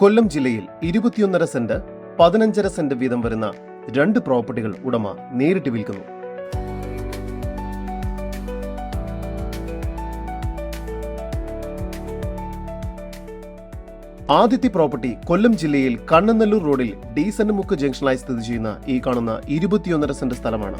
കൊല്ലം ജില്ലയിൽ ഇരുപത്തിയൊന്നര saint പതിനഞ്ചര saint വീതം വരുന്ന രണ്ട് പ്രോപ്പർട്ടികൾ ഉടമ നേരിട്ട് വിൽക്കുന്നു. ആദ്യത്തെ പ്രോപ്പർട്ടി കൊല്ലം ജില്ലയിൽ കണ്ണനല്ലൂർ റോഡിൽ ഡീസന്റ് മുക്ക് ജംഗ്ഷനായി സ്ഥിതി ചെയ്യുന്ന ഈ കാണുന്ന ഇരുപത്തിയൊന്നര സെന്റ് സ്ഥലമാണ്.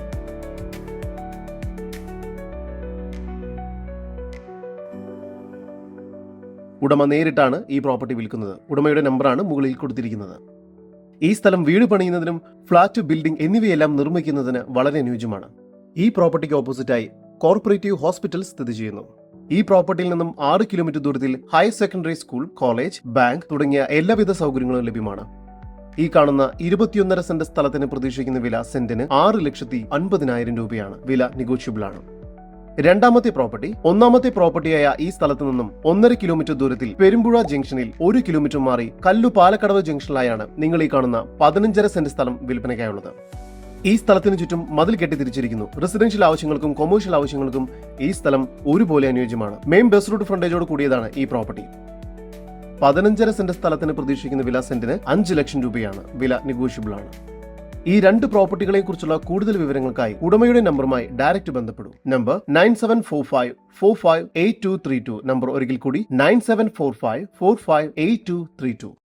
ഉടമ നേരിട്ടാണ് ഈ പ്രോപ്പർട്ടി വിൽക്കുന്നത്. ഉടമയുടെ നമ്പറാണ് മുകളിൽ കൊടുത്തിരിക്കുന്നത്. ഈ സ്ഥലം വീട് പണിയുന്നതിനും ഫ്ളാറ്റ് ബിൽഡിംഗ് എന്നിവയെല്ലാം നിർമ്മിക്കുന്നതിന് വളരെ അനുയോജ്യമാണ്. ഈ പ്രോപ്പർട്ടിക്ക് ഓപ്പോസിറ്റായി കോർപ്പറേറ്റീവ് ഹോസ്പിറ്റൽ സ്ഥിതി ചെയ്യുന്നു. ഈ പ്രോപ്പർട്ടിയിൽ നിന്നും ആറ് കിലോമീറ്റർ ദൂരത്തിൽ higher secondary school college bank തുടങ്ങിയ എല്ലാവിധ സൗകര്യങ്ങളും ലഭ്യമാണ്. ഈ കാണുന്ന ഇരുപത്തിയൊന്നര സെന്റ് സ്ഥലത്തിന് പ്രതീക്ഷിക്കുന്ന വില സെന്റിന് ആറ് ലക്ഷത്തി അൻപതിനായിരം രൂപയാണ്. വില നെഗോഷ്യബിൾ ആണ്. രണ്ടാമത്തെ പ്രോപ്പർട്ടി ഒന്നാമത്തെ പ്രോപ്പർട്ടിയായ ഈ സ്ഥലത്ത് നിന്നും ഒന്നര കിലോമീറ്റർ ദൂരത്തിൽ പെരുമ്പുഴ ജംഗ്ഷനിൽ ഒരു കിലോമീറ്റർ മാറി കല്ലു പാലക്കടവ് ജംഗ്ഷനിലായാണ് നിങ്ങൾ ഈ കാണുന്ന പതിനഞ്ചര സെന്റ് സ്ഥലം വിൽപ്പനയ്ക്കായുള്ളത്. ഈ സ്ഥലത്തിന് ചുറ്റും മതിൽ കെട്ടി തിരിച്ചിരിക്കുന്നു. റെസിഡൻഷ്യൽ ആവശ്യങ്ങൾക്കും കൊമേഴ്ഷ്യൽ ആവശ്യങ്ങൾക്കും ഈ സ്ഥലം ഒരുപോലെ അനുയോജ്യമാണ്. മെയിൻ ബസ് റൂട്ട് ഫ്രണ്ടേജോട് കൂടിയതാണ് ഈ പ്രോപ്പർട്ടി. പതിനഞ്ചര സെന്റ് സ്ഥലത്തിന് പ്രതീക്ഷിക്കുന്ന വില സെന്റിന് അഞ്ച് ലക്ഷം രൂപയാണ്. വില നെഗോഷ്യബിൾ ആണ്. ഈ രണ്ട് പ്രോപ്പർട്ടികളെ കുറിച്ചുള്ള കൂടുതൽ വിവരങ്ങൾക്കായി ഉടമയുടെ നമ്പറുമായി direct ബന്ധപ്പെടൂ. Number nine seven four five four five eight two three two. Number ഒരിക്കൽ കൂടി nine seven four five four five eight two three two.